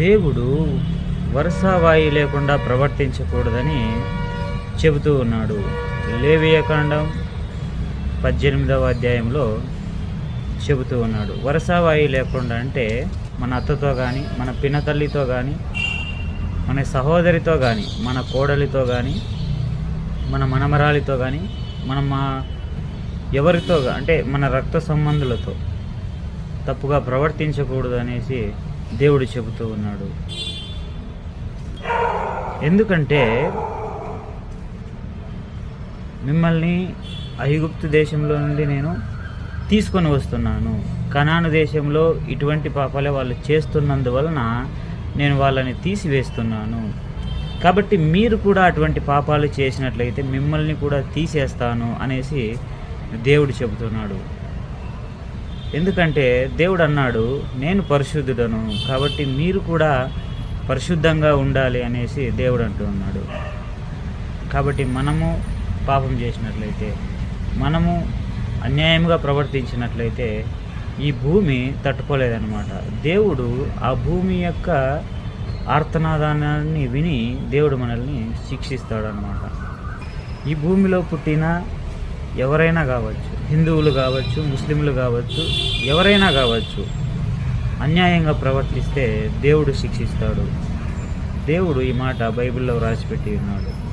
దేవుడు వరుసవాయి లేకుండా ప్రవర్తించకూడదని చెబుతూ ఉన్నాడు. లేవియకాండం పద్దెనిమిదవ అధ్యాయంలో చెబుతూ ఉన్నాడు. వరుసవాయి లేకుండా అంటే మన అత్తతో కానీ మన పినతల్లితో కానీ మన సహోదరితో కానీ మన కోడలితో కానీ మన మనమరాలితో కానీ మన మా ఎవరితో అంటే మన రక్త సంబంధులతో తప్పుగా ప్రవర్తించకూడదు అనేసి దేవుడు చెబుతూ ఉన్నాడు. ఎందుకంటే మిమ్మల్ని ఐగుప్తు దేశంలో నుండి నేను తీసుకొని వస్తున్నాను. కనాను దేశంలో ఇటువంటి పాపాలే వాళ్ళు చేస్తున్నందువలన నేను వాళ్ళని తీసివేస్తున్నాను. కాబట్టి మీరు కూడా అటువంటి పాపాలు చేసినట్లయితే మిమ్మల్ని కూడా తీసేస్తాను అనేసి దేవుడు చెబుతున్నాడు. ఎందుకంటే దేవుడు అన్నాడు నేను పరిశుద్ధుడను కాబట్టి మీరు కూడా పరిశుద్ధంగా ఉండాలి అనేసి దేవుడు అంటూ ఉన్నాడు. కాబట్టి మనము పాపం చేసినట్లయితే మనము అన్యాయంగా ప్రవర్తించినట్లయితే ఈ భూమి తట్టుకోలేదన్నమాట. దేవుడు ఆ భూమి యొక్క ఆర్తనాదానాన్ని విని దేవుడు మనల్ని శిక్షిస్తాడు అనమాట ఈ భూమిలో పుట్టిన ఎవరైనా కావచ్చు హిందువులు కావచ్చు ముస్లింలు కావచ్చు ఎవరైనా కావచ్చు అన్యాయంగా ప్రవర్తిస్తే దేవుడు శిక్షిస్తాడు. దేవుడు ఈ మాట బైబిల్లో రాసిపెట్టి ఉన్నాడు.